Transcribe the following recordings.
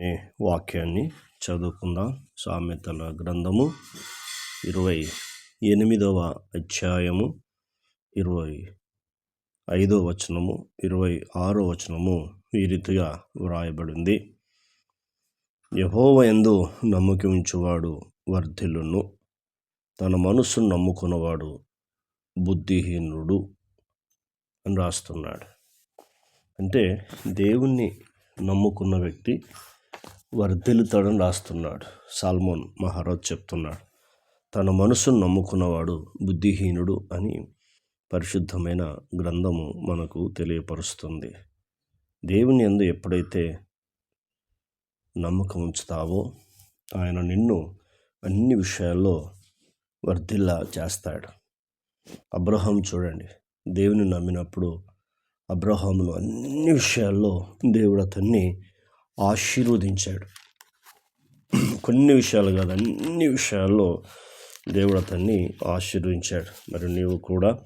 అనే వాక్యాన్ని చదువుకుందాం. సామెతల గ్రంథము ఇరవై ఎనిమిదవ అధ్యాయము ఇరవై ఐదో వచనము ఇరవై ఆరో వచనము ఈ రీతిగా వ్రాయబడింది. యహోవ ఎందు నమ్మకం ఉంచువాడు వర్ధిల్లును. తన మనస్సును నమ్ముకున్నవాడు బుద్ధిహీనుడు అని రాస్తున్నాడు. అంటే దేవుణ్ణి నమ్ముకున్న వ్యక్తి వర్ధిల్లుతాడని రాస్తున్నాడు. సాల్మోన్ మహారాజ్ చెప్తున్నాడు. తన మనసును నమ్ముకున్నవాడు బుద్ధిహీనుడు అని పరిశుద్ధమైన గ్రంథము మనకు తెలియపరుస్తుంది. దేవుని ఎందు ఎప్పుడైతే నమ్మకం ఉంచుతావో ఆయన నిన్ను అన్ని విషయాల్లో వర్ధిల్లా చేస్తాడు. అబ్రహం చూడండి. దేవుని నమ్మినప్పుడు అబ్రహామును అన్ని విషయాల్లో దేవుడు అతన్ని ఆశీర్వదించాడు. కొన్ని విషయాలు కాదు అన్ని విషయాల్లో దేవుడు అతన్ని ఆశీర్వదించాడు. మరి నీవు కూడా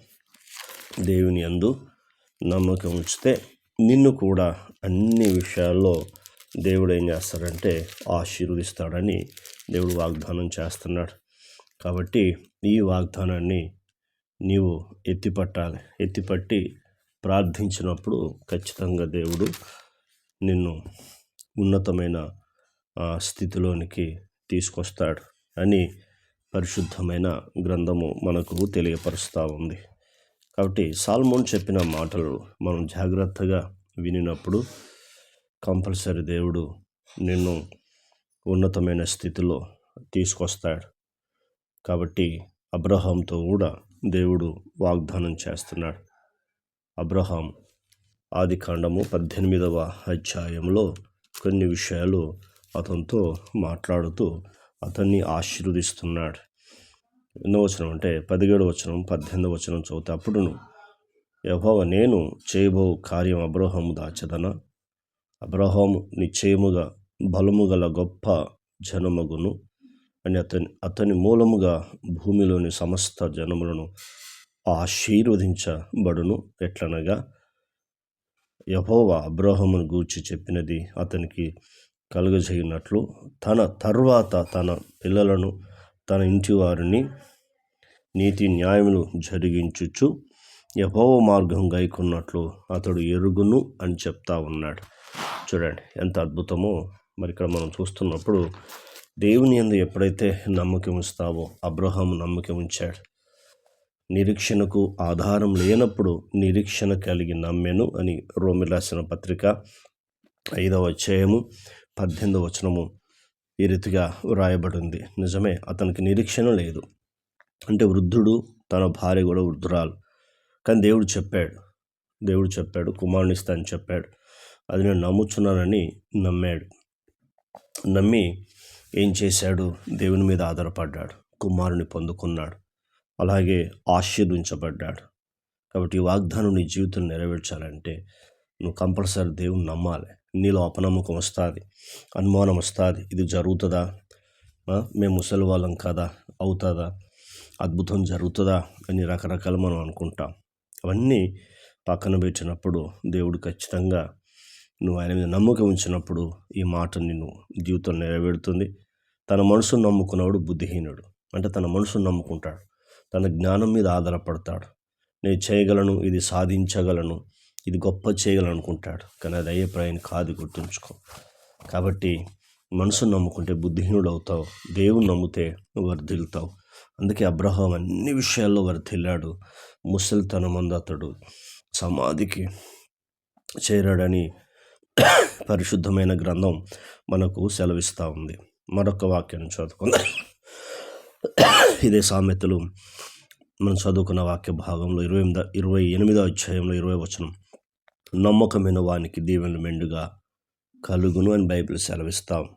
దేవుని అందు నమ్మకం ఉంచితే నిన్ను కూడా అన్ని విషయాల్లో దేవుడు ఏం చేస్తాడంటే ఆశీర్వదిస్తాడని దేవుడు వాగ్దానం చేస్తున్నాడు. కాబట్టి ఈ వాగ్దానాన్ని నీవు ఎత్తిపట్టాలి. ఎత్తిపట్టి ప్రార్థించినప్పుడు ఖచ్చితంగా దేవుడు నిన్ను ఉన్నతమైన స్థితిలోనికి తీసుకొస్తాడు అని పరిశుద్ధమైన గ్రంథము మనకు తెలియపరుస్తూ ఉంది. కాబట్టి సాల్మోన్ చెప్పిన మాటలు మనం జాగ్రత్తగా వినినప్పుడు కంపల్సరీ దేవుడు నిన్ను ఉన్నతమైన స్థితిలో తీసుకొస్తాడు. కాబట్టి అబ్రహాంతో కూడా దేవుడు వాగ్దానం చేస్తున్నాడు. అబ్రహాం ఆది కాండము పద్దెనిమిదవ అధ్యాయంలో కొన్ని విషయాలు అతనితో మాట్లాడుతూ అతన్ని ఆశీర్వదిస్తున్నాడు. ఎన్నో వచనం అంటే పదిహేడు వచనం పద్దెనిమిది వచనం చదివితే అప్పుడును యహోవ నేను చేయబో కార్యం అబ్రహము దాచదన? అబ్రహము నిశ్చయముగా బలము గల గొప్ప జనమగును. అని అతని అతని మూలముగా భూమిలోని సమస్త జనములను ఆశీర్వదించబడును. ఎట్లనగా యహోవా అబ్రహమును గూర్చి చెప్పినది అతనికి కలుగజేయనట్లు. తన తర్వాత తన పిల్లలను తన ఇంటి వారిని నీతి న్యాయములు జరిగించుచు యహోవ మార్గం గైకున్నట్లు అతడు ఎరుగును అని చెప్తా ఉన్నాడు. చూడండి ఎంత అద్భుతమో. మరి ఇక్కడ మనం చూస్తున్నప్పుడు దేవుని ఎందు ఎప్పుడైతే నమ్మకం ఉంచుతావో అబ్రహం నమ్మకం ఉంచాడు నిరీక్షణకు ఆధారం లేనప్పుడు నిరీక్షణ కలిగి నమ్మెను అని రోమి రాసిన పత్రిక ఐదవ అధ్యాయము పద్దెనిమిదవ వచనము ఈ రీతిగా వ్రాయబడింది. నిజమే అతనికి నిరీక్షణ లేదు. అంటే వృద్ధుడు తన భార్య కూడా వృద్ధురాలు. కానీ దేవుడు చెప్పాడు. దేవుడు చెప్పాడు కుమారుని అని చెప్పాడు. అది నేను నమ్ముచున్నానని నమ్మాడు. నమ్మి ఏం చేశాడు? దేవుని మీద ఆధారపడ్డాడు. కుమారుని పొందుకున్నాడు. అలాగే ఆశీర్వించబడ్డాడు కాబట్టి ఈ వాగ్దానం నీ జీవితం నెరవేర్చాలంటే నువ్వు కంపల్సరీ దేవుని నమ్మాలి. నీలో అపనమ్మకం వస్తుంది. అనుమానం వస్తుంది. ఇది జరుగుతుందా? మేము ముసలి వాళ్ళం కదా? అవుతుందా? అద్భుతం జరుగుతుందా? అని రకరకాలు మనం అనుకుంటాం. అవన్నీ పక్కన పెట్టినప్పుడు దేవుడు ఖచ్చితంగా నువ్వు ఆయన మీద నమ్మకం ఉంచినప్పుడు ఈ మాట నిన్ను జీవితం నెరవేరుతుంది. తన మనసును నమ్ముకున్నవాడు బుద్ధిహీనుడు. అంటే తన మనసును నమ్ముకుంటాడు. తన జ్ఞానం మీద ఆధారపడతాడు. నేను చేయగలను ఇది సాధించగలను ఇది గొప్ప చేయగలను అనుకుంటాడు కానీ అది అయ్యే ప్రయాణం కాదు గుర్తుంచుకో. కాబట్టి మనసును నమ్ముకుంటే బుద్ధిహీనుడు అవుతావు దేవుని నమ్మితే వర్ధిల్తావు అందుకే అబ్రహం అన్ని విషయాల్లో వర్ధిల్లాడు. ముసలితనమందు అతడు సమాధికి చేరాడని పరిశుద్ధమైన గ్రంథం మనకు సెలవిస్తూ ఉంది. మరొక వాక్యాన్ని చదువుకుందాం. ఇదే సామెతలు మనం చదువుకున్న వాక్య భాగంలో ఇరవై ఇరవై ఎనిమిదో అధ్యాయంలో ఇరవై వచనం. నమ్మకమైన వానికి దీవెన మెండుగా కలుగును అని బైబిల్ సెలవిస్తాం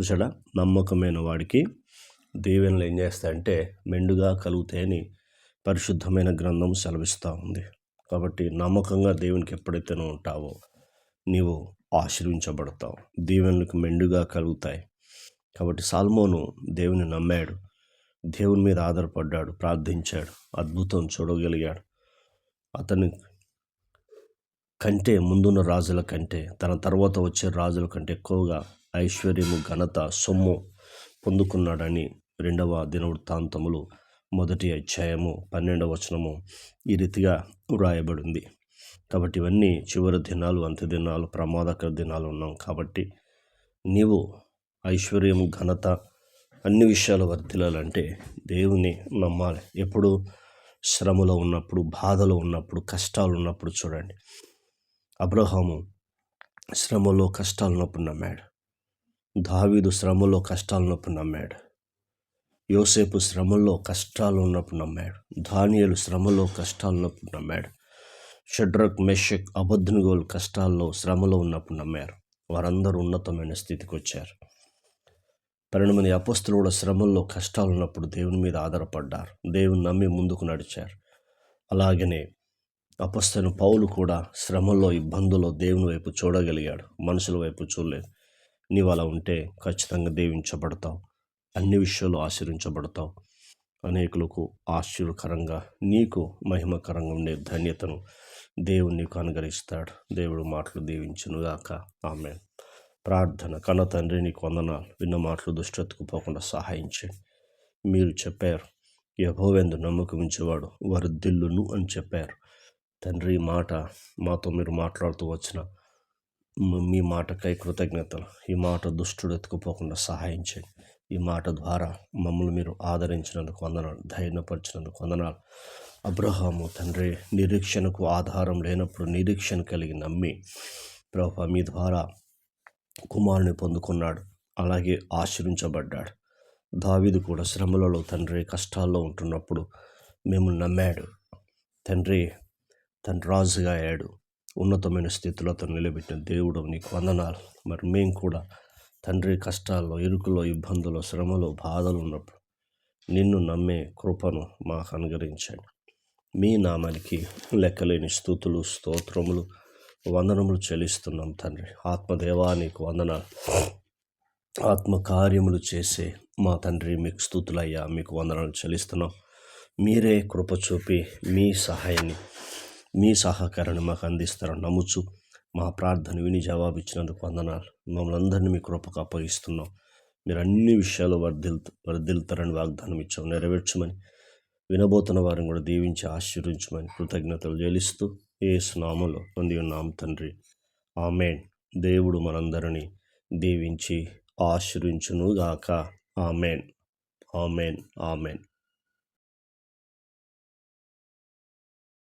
చూసాడా నమ్మకమైన వాడికి దీవెనలు ఏం చేస్తాయంటే మెండుగా కలుగుతాయని పరిశుద్ధమైన గ్రంథం సెలవిస్తూ ఉంది. కాబట్టి నమ్మకంగా దేవునికి ఎప్పుడైతే నువ్వు ఉంటావో నీవు ఆశీర్వించబడతావు. దీవెనలకు మెండుగా కలుగుతాయి. కాబట్టి సాల్మోను దేవుని నమ్మాడు. దేవుని మీద ఆధారపడ్డాడు ప్రార్థించాడు అద్భుతం చూడగలిగాడు. అతని కంటే ముందున్న రాజుల కంటే తన తర్వాత వచ్చే రాజుల కంటే ఎక్కువగా ఐశ్వర్యము ఘనత సొమ్ము పొందుకున్నాడని రెండవ దినవృత్తాంతములు మొదటి అధ్యాయము పన్నెండవ వచనము ఈ రీతిగా వ్రాయబడింది. కాబట్టి ఇవన్నీ చివరి దినాలు అంత్య దినాలు ప్రమాదకర దినాలు ఉన్నాం కాబట్టి నీవు ఐశ్వర్యము ఘనత అన్ని విషయాలు వర్తిల్లాలంటే దేవుని నమ్మాలి. ఎప్పుడు శ్రమలో ఉన్నప్పుడు బాధలో ఉన్నప్పుడు కష్టాలు ఉన్నప్పుడు చూడండి. అబ్రహాము శ్రమలో కష్టాలు ఉన్నప్పుడు నమ్మాడు. దావీదు శ్రమలో కష్టాలు ఉన్నప్పుడు నమ్మాడు. యోసేపు శ్రమల్లో కష్టాలు ఉన్నప్పుడు నమ్మాడు. ధాన్యాలు శ్రమలో కష్టాలు ఉన్నప్పుడు నమ్మాడు. షడ్రక్ మెషక్ అబద్ధనుగోలు కష్టాల్లో శ్రమలో ఉన్నప్పుడు నమ్మారు. వారందరూ ఉన్నతమైన స్థితికి వచ్చారు. పన్నెండు మంది అపస్తులు కూడా శ్రమల్లో కష్టాలు ఉన్నప్పుడు దేవుని మీద ఆధారపడ్డారు. దేవుని నమ్మి ముందుకు నడిచారు. అలాగనే అపస్తను పౌలు కూడా శ్రమల్లో ఇబ్బందుల్లో దేవుని వైపు చూడగలిగాడు. మనుషుల వైపు చూడలేదు. నీవు అలా ఉంటే ఖచ్చితంగా దీవించబడతావు. అన్ని విషయాలు ఆశీర్వించబడతావు. అనేకులకు ఆశ్చర్యకరంగా నీకు మహిమకరంగా ఉండే ధన్యతను దేవుడు నీకు అనుగ్రహిస్తాడు. దేవుడు మాటలు దీవించునుగాక. ఆమె ప్రార్థన. కన్న తండ్రి నీకు వందనాలు. విన్న మాటలు దుష్టతకు పోకుండా సహాయించండి మీరు చెప్పారు యభోవెందు నమ్మకం ఉంచేవాడు దిల్లును అని చెప్పారు. తండ్రి మాట మాతో మీరు మాట్లాడుతూ వచ్చిన మీ మాటకై కృతజ్ఞతలు. ఈ మాట దుష్టుడు ఎత్తుకుపోకుండా సహాయించండి ఈ మాట ద్వారా మమ్మల్ని మీరు ఆదరించినందుకు వందనాలు ధైర్యపరిచినందుకు వందనాలు. అబ్రహాము తండ్రి నిరీక్షణకు ఆధారం లేనప్పుడు నిరీక్షణ కలిగి నమ్మి ప్రభా మీ ద్వారా కుమారుని పొందుకున్నాడు. అలాగే ఆశ్రయించబడ్డాడు. దావిదు కూడా శ్రమలలో తండ్రి కష్టాల్లో ఉంటున్నప్పుడు మేము నమ్మాడు. తండ్రి తన రాజుగా అయ్యాడు. ఉన్నతమైన స్థితిలో అతను నిలబెట్టిన దేవుడు నీకు వందనాలు. మరి మేము కూడా తండ్రి కష్టాల్లో ఇరుకులో ఇబ్బందులు శ్రమలు బాధలు ఉన్నప్పుడు నిన్ను నమ్మే కృపను మాకు అనుగ్రహించండి. మీ నామానికి లెక్కలేని స్థుతులు స్తోత్రములు వందనములు చెల్లిస్తున్నాం తండ్రి. ఆత్మదేవా నీకు వందనాలు ఆత్మ కార్యములు చేసే మా తండ్రి మీకు స్థుతులయ్యా మీకు వందనాలు చెల్లిస్తున్నాం. మీరే కృప చూపి మీ సహాయాన్ని మీ సహకారాన్ని మాకు అందిస్తారని నమ్ముచు మా ప్రార్థన విని జవాబిచ్చినందుకు వందనాలు. మమ్మల్ని అందరినీ మీ కృపకు అప్పగిస్తున్నాం. మీరు అన్ని విషయాలు వర్ధిల్ వర్ధిల్తారని వాగ్దానం ఇచ్చాం. నెరవేర్చమని వినబోతున్న వారిని కూడా దీవించి ఆశీర్వించమని కృతజ్ఞతలు చెల్లిస్తూ ఏ స్నామంలో పొంది ఉన్నాం తండ్రి. ఆమెన్. దేవుడు మనందరినీ దీవించి ఆశ్రయించునుగాక ఆమెన్. ఆమెన్. ఆమెన్.